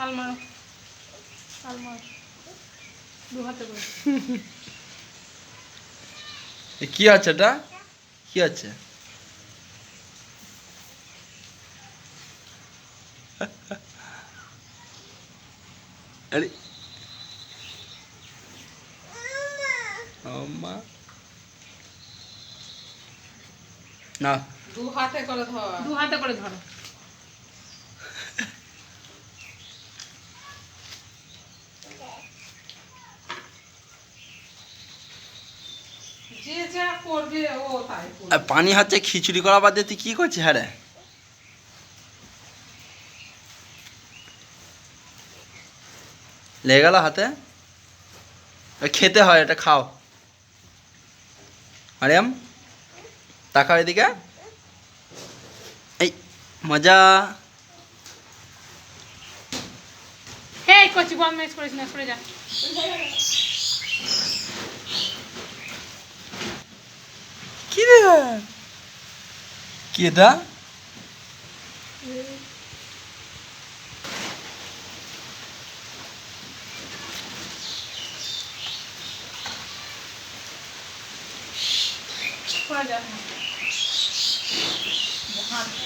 তাল মারো দু হাতে করে। কি আছে এটা? কি আছে? আরে। আম্মা। না। দু হাতে করে ধর। দু হাতে করে ধরো। যে যা করবে ও তাই পানি হাতে খিচুড়ি করা বাদে তুই কি করছিস হ্যাঁ রে? লেগে গেল হাতে? খেতে হয় এটা খাও। আরিয়াম তাকাও এদিকে। এই মজা। হে কচি বল মেস করিস না সরে যা। কি রে কি এটা সরে যা হাত